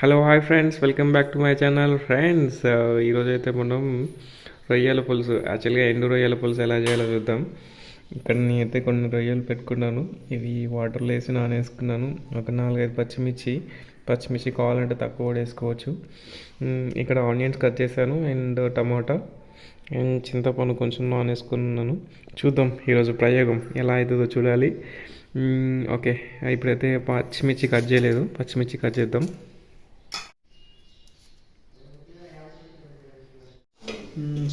Hello hi friends welcome back to my channel friends ఈరోజు అయితే మనం రొయ్యల పులుసు యాక్చువల్గా ఎండు రొయ్యల పులుసు ఎలా చేయాలో చూద్దాం. ఇక్కడ నేనైతే కొన్ని రొయ్యలు పెట్టుకున్నాను. ఇవి వాటర్లో వేసి నానేసుకున్నాను. ఒక నాలుగైదు పచ్చిమిర్చి పచ్చిమిర్చి కావాలంటే తక్కువ కూడా వేసుకోవచ్చు. ఇక్కడ ఆనియన్స్ కట్ చేశాను అండ్ టమాటా అండ్ చింతపండు కొంచెం నానేసుకున్నాను. చూద్దాం ఈరోజు ప్రయోగం ఎలా అవుతుందో చూడాలి. ఓకే ఇప్పుడైతే పచ్చిమిర్చి కట్ చేయలేదు. పచ్చిమిర్చి కట్ చేద్దాం.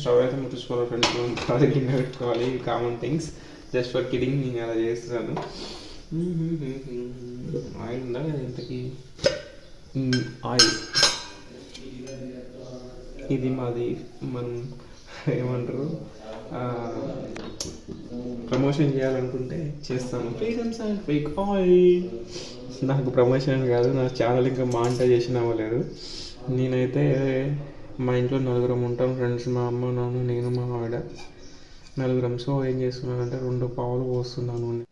స్టవ్ అయితే ముట్టించుకోవాలి ఫ్రెండ్స్ మనం పెట్టుకోవాలి common things just for kidding నేను అలా చేస్తాను. ఆయిల్ ఉందా ఇంతకి? ఆయిల్. ఇది మాది మనం ఏమంటారు? ప్రమోషన్ చేయాలనుకుంటే చేస్తాను ఫ్రీడమ్స్ అండ్ ఫేక్ ఆయిల్ నాకు ప్రమోషన్ కాదు నా ఛానల్ ఇంకా మానిటైజేషన్ అవ్వలేదు నేనైతే మా ఇంట్లో నలుగురం ఉంటాం. ఫ్రెండ్స్ మా అమ్మ నాన్న నేను మా ఆవిడ నలుగురం. సో ఏం చేస్తున్నానంటే రెండు పావులు పోస్తున్నాను.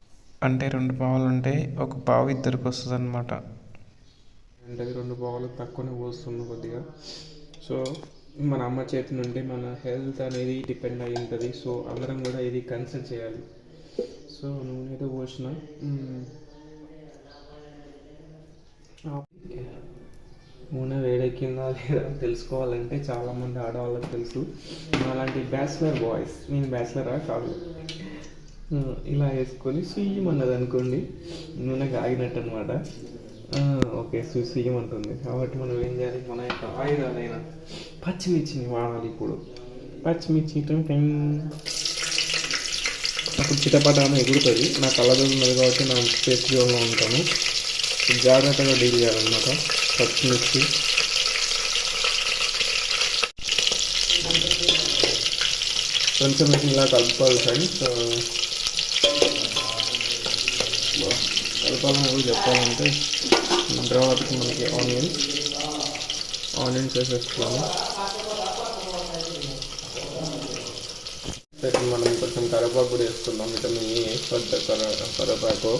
అంటే రెండు పావులు ఉంటే ఒక పావు ఇద్దరికి వస్తుంది అనమాట అంటే రెండు పావులు తక్కువనే పోస్తున్నాను కొద్దిగా. సో మన అమ్మ చేతి నుండి మన హెల్త్ అనేది డిపెండ్ అయి ఉంటుంది. సో అందరం కూడా ఇది కన్సిడర్ చేయాలి. సో నూనె అయితే పోసిన. నూనె వేడెక్కిందా లేదా తెలుసుకోవాలంటే చాలామంది ఆడవాళ్ళకి తెలుసు. అలాంటి బ్యాచిలర్ బాయ్స్ నేను బ్యాచిలరా కాదు. ఇలా వేసుకొని సుయ్యమన్నది అనుకోండి నూనె కాగినట్టు అనమాట ఓకే సు సుయ్యమంటుంది కాబట్టి మనం ఏం చేయాలి? మన యొక్క ఆయుధాలైన పచ్చిమిర్చిని వాడాలి ఇప్పుడు. పచ్చిమిర్చి టం టం. అప్పుడు చిటపటాన ఎగురుతుంది. నా కళ్ళ ఉన్నది కాబట్టి నా ఫేస్ జోన్లో ఉంటాను. జాగ్రత్తగా డీల్ చేయాలన్నమాట. పచ్చిమిర్చి. కొంచెం ఇలా కలుపుకోవాలి ఫ్రెండ్స్. కలపాలని చెప్పాలంటే తర్వాతకి మనకి ఆనియన్స్ ఆనియన్స్ వేసేసుకోవాలి సరే మనం కొంచెం కరివేపాకు కూడా వేసుకుందాం విటమిన్ ఏ కొద్ది కర కరివేపాకు.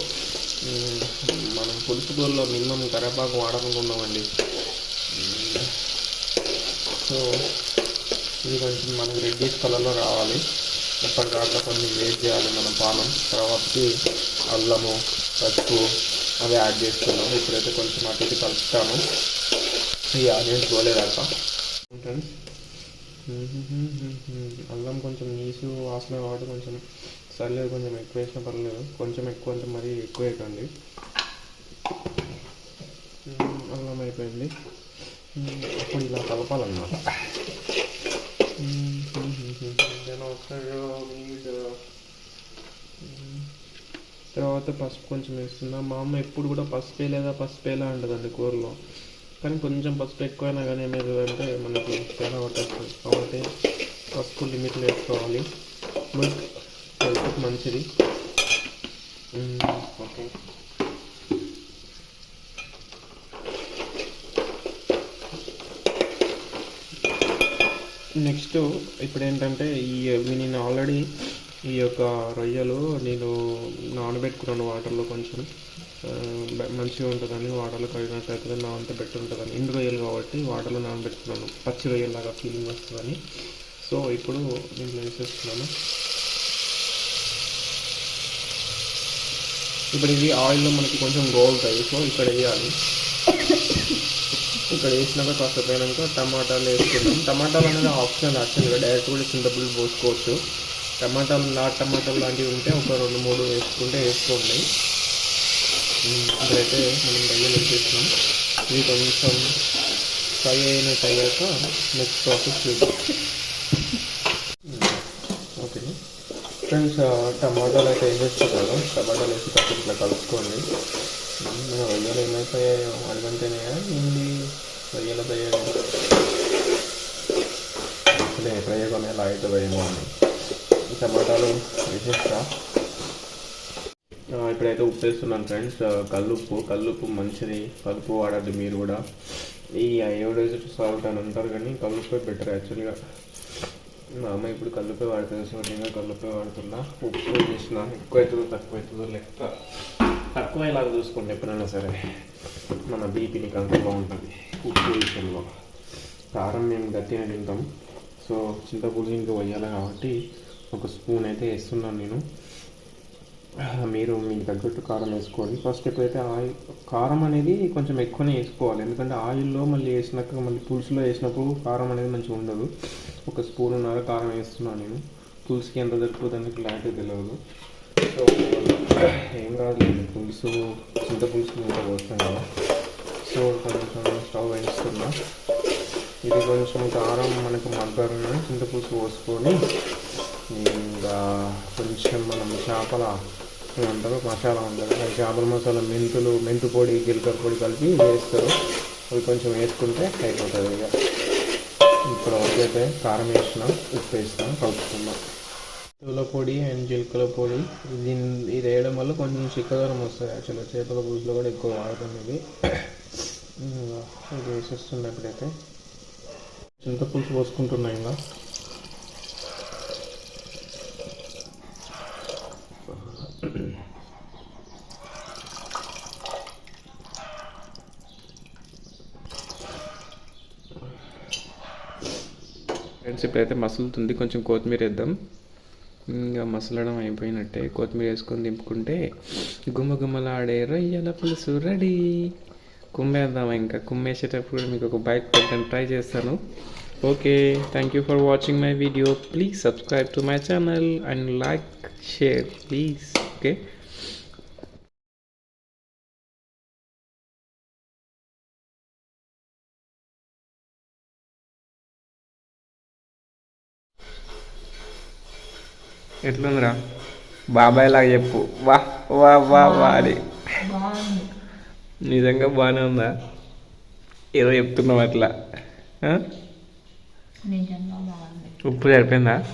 మనం పులుసు కూరలో మినిమం కరేపాకు వాడనుకున్నామండి. సో ఇది కొంచెం మనకి రెడ్డిష్ కలర్లో రావాలి. ఎప్పటిదాకా కొన్ని వేస్ట్ చేయాలి మనం పానం. తర్వాతకి అల్లము పసుపు అవి యాడ్ చేసుకున్నాం ఇప్పుడైతే కొంచెం అటు ఇటు కలుపుతాను. ఈ ఆనియన్స్ పోలేదాక అల్లం కొంచెం నీసు వాసన కాబట్టి కొంచెం సర్లేదు కొంచెం ఎక్కువ వేసినా పర్లేదు. కొంచెం ఎక్కువ అంటే మరీ ఎక్కువ వేయకండి మ్మ్, అల్లం అయిపోయింది. అప్పుడు ఇలా కలపాలన్నమాట. తర్వాత పసుపు కొంచెం వేస్తున్నా. మా అమ్మ ఎప్పుడు కూడా పసుపు వేయలేదా పసుపు వేయలే అంటదండి కూరలో. కానీ కొంచెం పసుపు ఎక్కువైనా కానీ ఏమవుతుందంటే మనకి చాలా పట్టేస్తుంది. కాబట్టి పసుపు లిమిట్లో వేసుకోవాలి. బట్ హెల్త్కి మంచిది. ఓకే. నెక్స్ట్ ఇప్పుడు ఏంటంటే ఈ నేను ఆల్రెడీ ఈ యొక్క రొయ్యలు నేను నానబెట్టుకున్నాను వాటర్లో కొంచెం. మంచిగా ఉంటుందని వాటర్లో కడిగినట్టు అవుతుంది నా అంత బెటర్ ఉంటుందని. ఎండు రొయ్యలు కాబట్టి వాటర్లో నానబెట్టుకున్నాను. పచ్చి రొయ్యలాగా ఫీలింగ్ వస్తుందని. సో ఇప్పుడు నేను వేసేస్తున్నాను ఇప్పుడు ఇది ఆయిల్లో మనకి కొంచెం గోల్తాయి సో ఇక్కడ వేయాలి. ఇక్కడ వేసినాక కాస్త పోయినాక టమాటాలు వేసుకున్నాం. టమాటాలు అనేది ఆప్షనల్ యాక్చువల్గా డైరెక్ట్ కూడా చింతపులు పోసుకోవచ్చు. టమాటాలు లాట్ టమాటాలు లాంటివి ఉంటే ఒక రెండు మూడు వేసుకుంటే వేసుకోండి. ఇప్పుడైతే మనం రొయ్యలు వేసేసినాం ఇది కొంచెం ఫ్రై అయినట్టు అయ్యాక నెక్స్ట్ ప్రాసెస్ చూద్దాం. ఓకే. ఫ్రెండ్స్ టమాటాలు అయితే వేసేస్తున్నాను టమాటాలు వేసి కాస్త ఇట్లా కలుపుకోండి. రొయ్యలు ఏమైపోయాయో అడగంటేనే ఏంది రొయ్యల ప్రయోగం అసలే ప్రయోగం ఎలా అవుతుందేమో అని ఈ టమాటాలు వేసేస్తా ఇప్పుడైతే ఉప్పు వేస్తున్నాను ఫ్రెండ్స్ కల్లుప్పు కల్లుప్పు మంచిది. కలుపు వాడండి మీరు కూడా. ఈ అయోడైజ్డ్ సాల్ట్ అని అంటారు కానీ కల్లుప్పే బెటర్ యాక్చువల్గా మా అమ్మ ఇప్పుడు కల్లుపే వాడుతుంది. సో నేను కల్లుపే వాడుతున్నా. ఉప్పు వేసిన ఎక్కువ అవుతుందో తక్కువ అవుతుందో లెక్క. తక్కువ ఇలాగ చూసుకోండి ఎప్పుడైనా సరే. మన బీపీని కంట్రోల్లో ఉంటుంది. ఉప్పు విషయంలో. కారం మేము గట్టిగా తింటాం. సో చింతపులుసు ఇంకా వేయాలి కాబట్టి ఒక స్పూన్ అయితే వేస్తున్నాను నేను. మీరు మీకు తగ్గట్టు కారం వేసుకోండి. ఫస్ట్ ఎప్పుడైతే ఆయిల్ కారం అనేది కొంచెం ఎక్కువనే వేసుకోవాలి. ఎందుకంటే ఆయిల్లో మళ్ళీ వేసినాక మళ్ళీ పులుసులో వేసినప్పుడు కారం అనేది మంచిగా ఉండదు. ఒక స్పూన్ ఉన్నర కారం వేస్తున్నాను నేను. పులుసుకి ఎంత సరిపోతుంది క్లారిటీ తెలియదు. సో ఏం కాదు పులుసు చింత పులుసు ఇంత పోతున్నాను సో కొంచెం స్టవ్ వేస్తున్నా ఇది కొంచెం కారం మనకు మగ్గరని చింతపులుసు పోసుకొని ఇంకా కొంచెం మనం చేపల ఏమంటారు మసాలా ఉంటుంది అది చేపల మసాలా మెంతులు మెంతు పొడి జీలకర్ర పొడి కలిపి వేస్తారు. అవి కొంచెం వేసుకుంటే అయిపోతుంది ఇక. ఇప్పుడు ఒకటైతే కారం వేసిన ఉప్పు వేసిన కలుపుకుందాం. చేపల పొడి అండ్ జీలకల పొడి. దీని ఇది వేయడం వల్ల కొంచెం చిక్కదనం వస్తుంది యాక్చువల్గా. చేపల పులుసులో కూడా ఎక్కువ వాడతాం ఇది. ఇంకా ఇది చింత చింతపులుసు పోసుకుంటున్నా ఇంకా. ఫ్రెండ్స్ ఇప్పుడైతే మసులుతుంది. కొంచెం కొత్తిమీర వేద్దాం ఇంకా మసలడం అయిపోయినట్టే. కొత్తిమీర వేసుకొని దింపుకుంటే గుమ్మ గుమ్మలాడే రొయ్యల పులుసు రెడీ కుమ్మేద్దాం ఇంకా. కుమ్మేసేటప్పుడు కూడా మీకు ఒక బైక్ పెట్టడానికి ట్రై చేస్తాను. Okay thank you for watching my video please subscribe to my channel and like share please okay ఎట్లుందిరా? బాబాయ్ లాగా చెప్పు. వా వా వా వా అని. బాగుంది. నిజంగా బాగానే ఉందా? ఏదో చెప్తున్నావు అట్లా. ఉప్పు సరిపోయిందా.